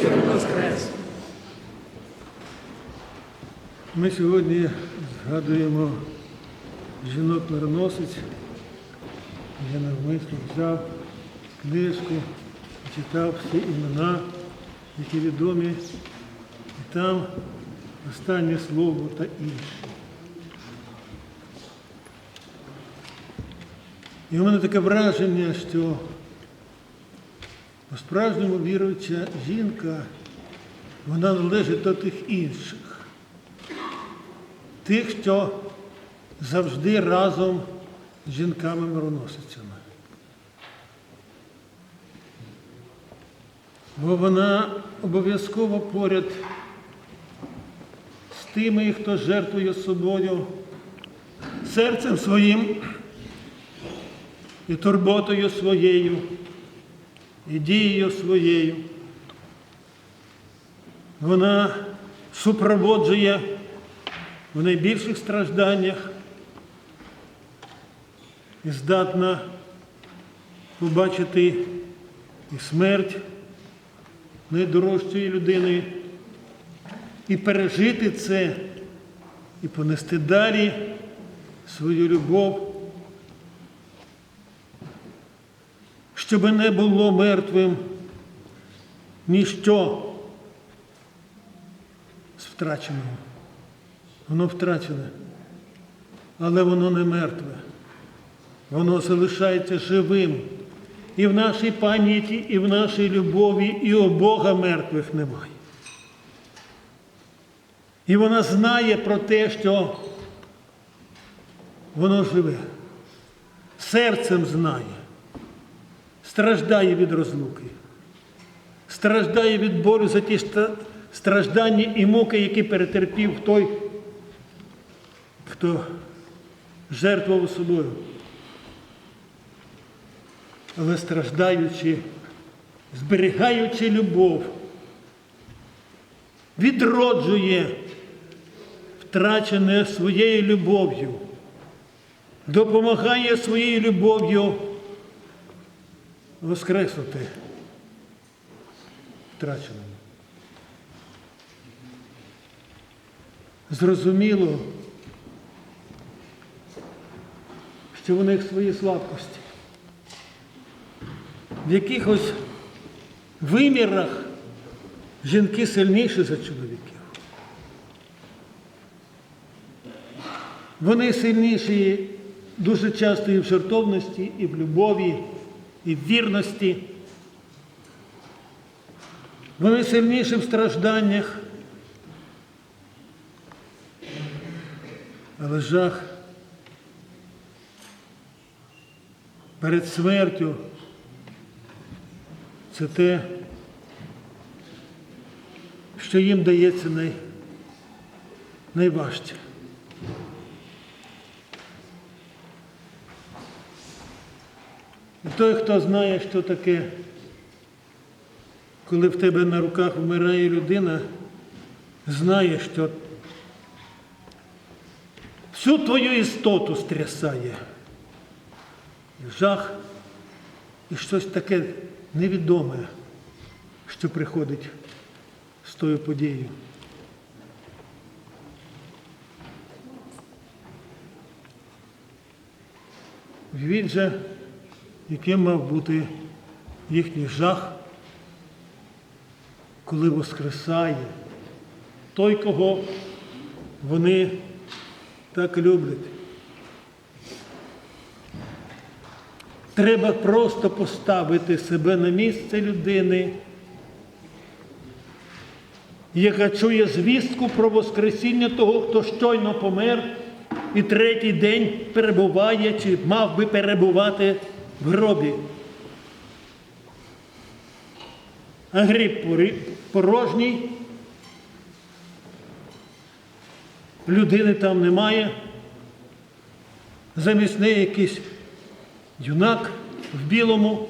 істину воскрес. Ми сьогодні згадуємо жінок мироносець. Я навмисно взяв книжку, читав всі імена, які відомі, і там останнє слово та інше. І у мене таке враження, що по-справжньому віруюча жінка, вона належить до тих інших тих, що завжди разом з жінками-мироносицями. Бо вона обов'язково поряд з тими, хто жертвує собою, серцем своїм і турботою своєю, і дією своєю. Вона супроводжує в найбільших стражданнях і здатна побачити і смерть найдорожчої людини, і пережити це, і понести далі свою любов, щоб не було мертвим ніщо з втраченого. Воно втрачене, але воно не мертве. Воно залишається живим. І в нашій пам'яті, і в нашій любові, і у Бога мертвих немає. І вона знає про те, що воно живе, серцем знає, страждає від розлуки, страждає від болю за ті страждання і муки, які перетерпів той хто жертвував собою. Але страждаючи, зберігаючи любов, відроджує втрачене своєю любов'ю, допомагає своєю любов'ю воскреснути втраченому. Зрозуміло, що в них свої слабкості. В якихось вимірах жінки сильніші за чоловіків. Вони сильніші дуже часто і в жертовності, і в любові, і вірності. Вони сильніші в стражданнях. Але жах перед смертю це те, що їм дається най... найважче. Той, хто знає, що таке, коли в тебе на руках вмирає людина, знає, що всю твою істоту стрясає жах, і щось таке невідоме, що приходить з тою подією. Він же, яким мав бути їхній жах, коли воскресає той, кого вони так люблять. Треба просто поставити себе на місце людини, яка чує звістку про Воскресіння того, хто щойно помер і третій день перебуває чи мав би перебувати в гробі. А гріб порожній, людини там немає, замість неї якийсь юнак в білому.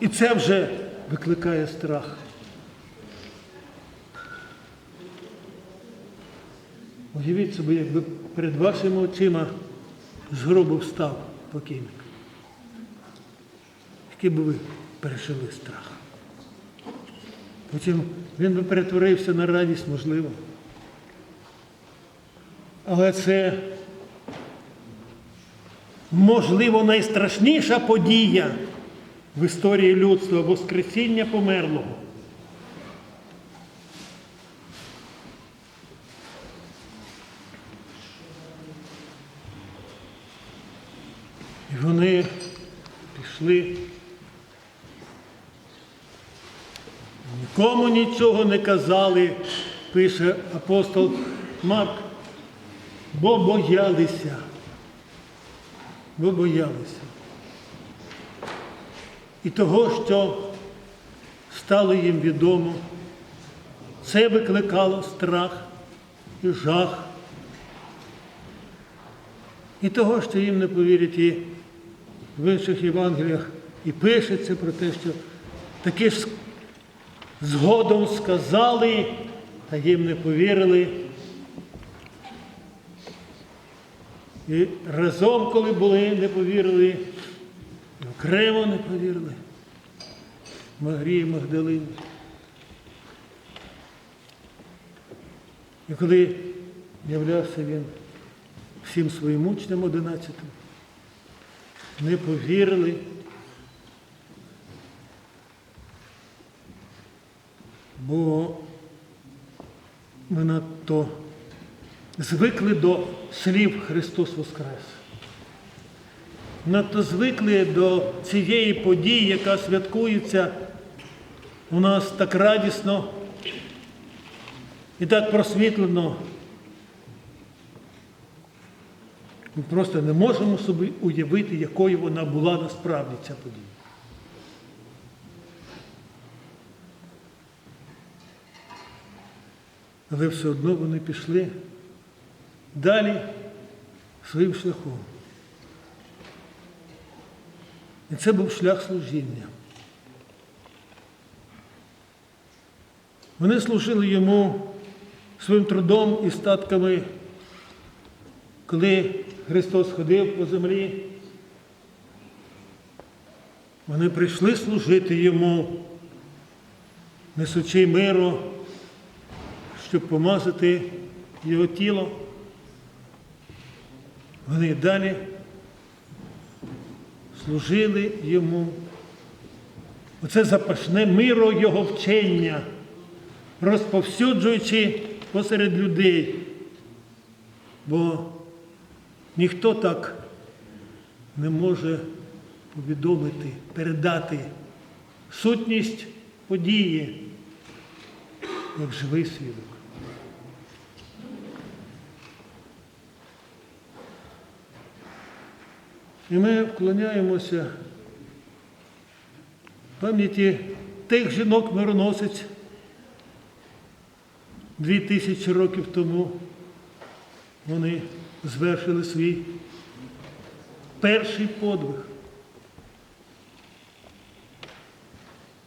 І це вже викликає страх. Уявіть собі, якби перед вашими очима з гробу встав покійник. Які б ви пережили страх. Потім він би перетворився на радість, можливо. Але це, можливо, найстрашніша подія в історії людства Воскресіння померлого. Вони пішли. Нікому нічого не казали, пише апостол Марк, бо боялися. Бо боялися. І того, що стало їм відомо, це викликало страх і жах. І того, що їм не повірять і в інших Євангеліях, і пишеться про те, що таки ж згодом сказали, та їм не повірили. І разом, коли були, не повірили, і окремо не повірили. Магрії Магдалині. І коли являвся він всім своїм учням одинадцятим, не повірили. Бо ми надто звикли до слів Христос Воскрес. Надто звикли до цієї події, яка святкується у нас так радісно і так просвітлено. Ми просто не можемо собі уявити, якою вона була насправді ця подія. Але все одно вони пішли далі своїм шляхом. І це був шлях служіння. Вони служили йому своїм трудом і статками, коли Христос ходив по землі. Вони прийшли служити йому, несучи миру, щоб помазати його тіло. Вони далі служили йому. Оце запашне миро його вчення, розповсюджуючи посеред людей. Бо ніхто так не може повідомити, передати сутність події, як живий свідок. І ми вклоняємося пам'яті тих жінок мироносець дві тисячі років тому вони звершили свій перший подвиг.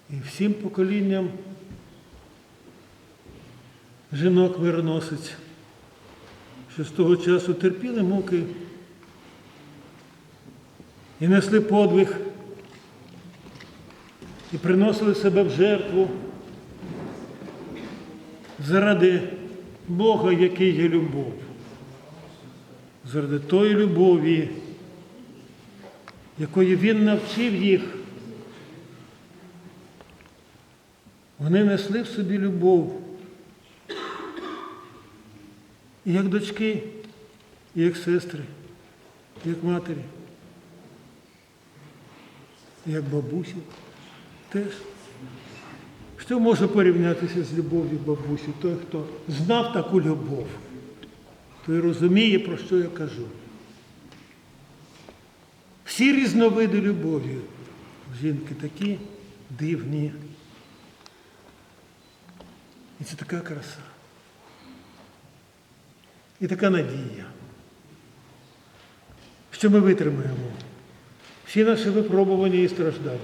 І всім поколінням жінок мироносець, що з того часу терпіли муки і несли подвиг, і приносили себе в жертву заради Бога, який є любов, заради тої любові, якої Він навчив їх. Вони несли в собі любов. І як дочки, і як сестри, і як матері, і як бабусі теж. Що може порівнятися з любов'ю бабусі? Той, хто знав таку любов, той розуміє, про що я кажу. Всі різновиди любові жінки такі дивні. І це така краса. І така надія, що ми витримаємо всі наші випробування і страждання,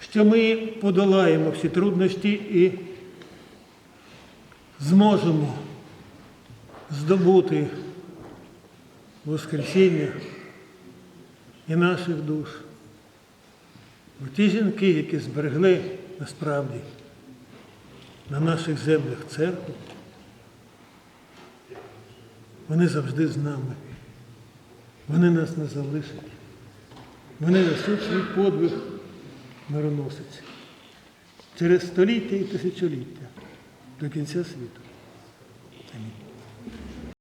що ми подолаємо всі трудності і зможемо здобути Воскресіння і наших душ, Бо ті жінки, які зберегли насправді на наших землях церкву, вони завжди з нами. Вони нас не залишать. Вони несуть свій подвиг мироносиць через століття і тисячоліття до кінця світу.